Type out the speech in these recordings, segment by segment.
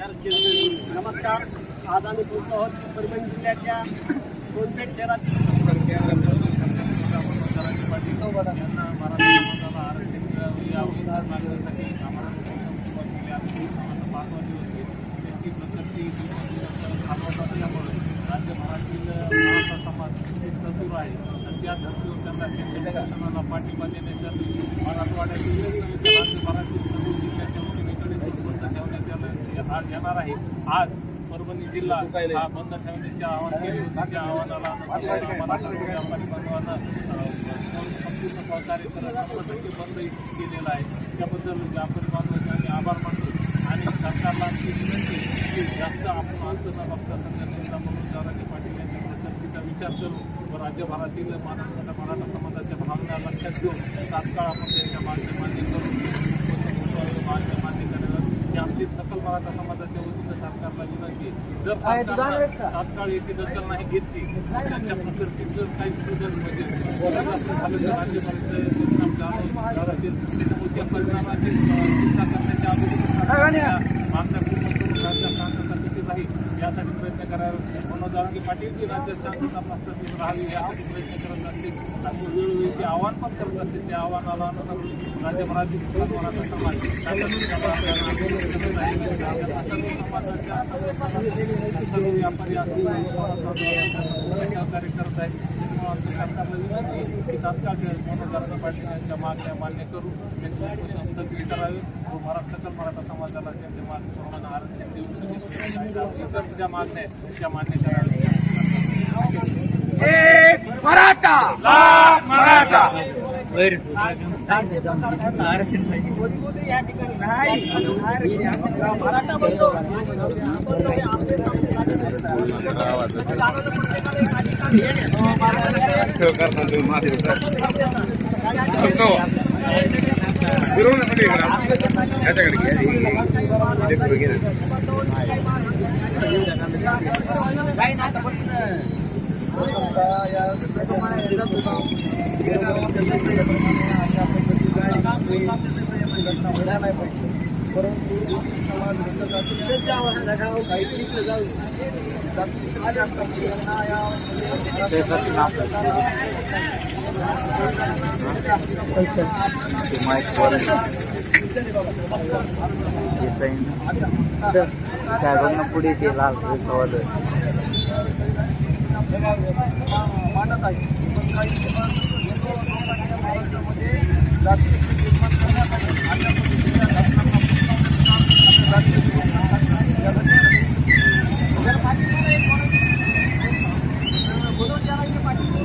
नमस्कार. आज आम्ही पोहोचलो आहोत परभणी जिल्ह्याच्या सोनपेठ शहरातील यांना समाजाला आरक्षण मिळावं यावं मागण्यासाठी आम्हाला सुरुवात केली आम्ही त्यांची प्रकृती असल्यामुळे राज्य मराठील मराठा समाज एक चतुर आहे आणि त्या धर्तीवर त्यांना पाठिंबा देण्यासाठी मराठवाड्यातील राज्य मराठी सर्व जिल्ह्याच्या वतीने बंद ठेवण्यात येणार- आज येणार आहे. आज परभणी जिल्हा हा बंद ठेवण्याचे आवाहन केले होते. त्या आव्हानाला बांधवांना संपूर्ण सहकार्य करत शंभर टक्के बंद केलेला आहे. त्याबद्दल व्यापारी बांधवांचे आम्ही आभार मानतो. आणि सरकारला आमची विनंती की जास्त आपण अंत न बघता संघटनेचा म्हणून जाराजी पाटील यांच्या प्रकृतीचा विचार करू व राज्यभरातील महाराष्ट्राच्या मराठा समाजाच्या भावना लक्षात घेऊन तात्काळ आपण त्यांच्या मागण्या मान्य करू मागण्या मान्य करण्यावर ही आमची सकल मराठा समाजाच्या वतीनं सरकारला विनंती जर सरकारनं तात्काळ याची दखल नाही घेतली त्यांच्या प्रकृतीत जर काही सुधार म्हणजे झालं तर परिणाम जाणवतील. त्या परिणामाची चिंता करण्याच्या अगोदर मागण्या पूर्ण करून राज्यात शांतता कशी राहील यासाठी प्रयत्न करावे. मनोज दांगे पाटील की राज्यात शांतता प्रस्थापित राहावी यासाठी प्रयत्न करत असतील. आव्हान पण करत असतील त्या आव्हानाला राज्यभरातील मराठा समाज व्यापारी सहकार्य करत आहे आमच्या सरकारला विनंती की तात्काळ मनोज दांगे पाटील यांच्या मागण्या मान्य करू त्यांची स्थगित करावे व मराठा सकल मराठा समाजाला त्यांच्या मागणी आरक्षण देऊन इतर ज्या मागण्या आहेत त्या मान्य कराव्या मराठा मराठा या ठिकाणी मराठा बंधू परंतु समाज त्यांच्या आव्हानाला काहीतरी जाऊ काय बघ ना पुढे ते लाल सवाल मानत आहे. पण काही लोकांच्या महाराष्ट्रामध्ये जाती निर्माण करण्यासाठी अशा पद्धतीच्या घटनांना जातीय निर्माण या घटनेसाठी जर पाठिंबा एक म्हणून ज्याला इथे पाठिंबा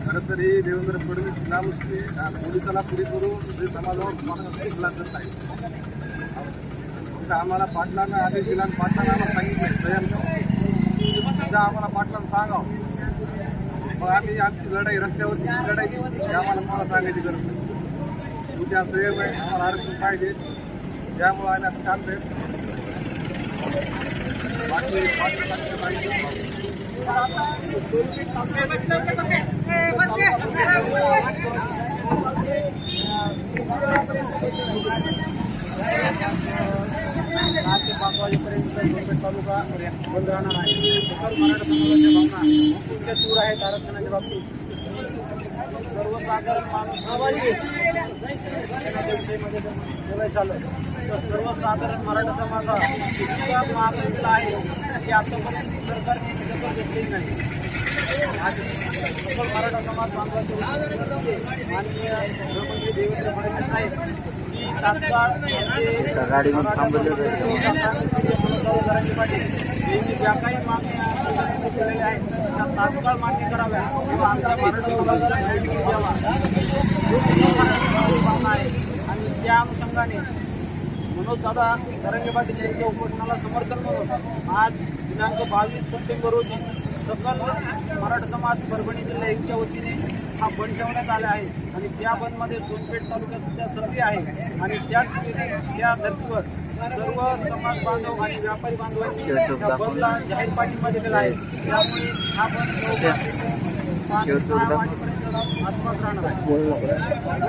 खरं तरी देवेंद्र फडणवीस नामुष्की पोलिसाला पुढे करून जे समाजावर माणसासाठी खुला करत आहे आम्हाला पाटलांना आदेश दिला पाटलांना आम्हाला सांगितलं स्वयं. सध्या आम्हाला पाटलांना सांगावं. मग आम्ही आमची लढाई रस्त्यावरची लढाई ती आम्हाला मला सांगायची गरज नाही. उद्या स्वयं आहे आम्हाला आरक्षण पाहिजे. त्यामुळे आम्ही आता शांत आहे. बाकी पाहिजे बंद राहणार आहे सकल मराठा समाजाच्या भावना इतक्या तीव्र आहेत आरक्षणाच्या बाबतीत. सर्वसाधारण माणूस सहभागी विषयीमध्ये बोलायचं झालं तर सर्वसाधारण मराठा समाज हा इतका मागलेला आहे की आतापर्यंत सरकारने दखल घेतलेली नाही. आज सकल मराठा समाज बांधवांचे माननीय गृहमंत्री देवेंद्र फडणवीस साहेब की तात्काळ थांबवले होते. यांनी ज्या काही मागण्या केलेल्या आहेत त्या तात्काळ मान्य कराव्या किंवा आमच्या मराठा समाजाला न्याय द्यावा. मागणं आहे. आणि त्या अनुषंगाने मनोज दादा तरंगे पाटील यांच्या उपोषणाला समर्थन म्हणून आज दिनांक बावीस सप्टेंबर रोजी सकल मराठा समाज परभणी जिल्हा यांच्या वतीने हा बंद ठेवण्यात आला आहे. आणि त्या बंदमध्ये सोनपेठ तालुक्यात सुद्धा सक्रिय आहे. आणि त्याच त्या धर्तीवर सर्व समाज बांधव आणि व्यापारी बांधवांनी बंदला जाहीर पाठिंबा दिलेला आहे. त्यामुळे ते सहा वाजेपर्यंत आसपास राहणार आहे.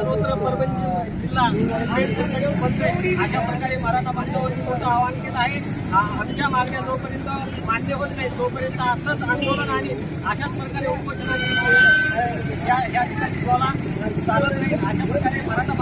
सर्वत्र परभणी जिल्हा अशा प्रकारे मराठा बांधवांनी मोठं आवाहन केलं आहे. आमच्या मागण्या जोपर्यंत मान्य होत नाही तोपर्यंत असंच आंदोलन आणि अशाच प्रकारे उपोषणाची या या ठिकाणी बोला. चालत नाही. अशा प्रकारे मराठा